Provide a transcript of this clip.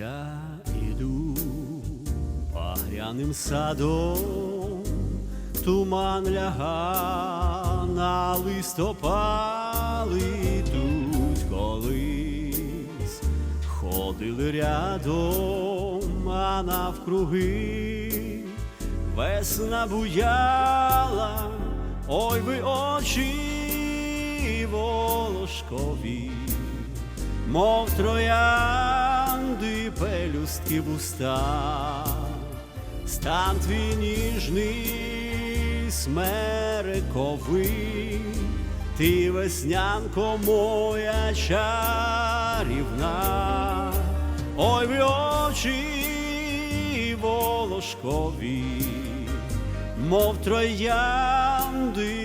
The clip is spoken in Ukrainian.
Я іду багряним садом, туман ляга на листопали тут колись ходили рядом, а навкруги весна буяла, ой ви очі волошкові мов троянди пелюстки вуста, стан твій ніжний смерековий, ти веснянко моя чарівна, ой ви очі волошкові, мов троянди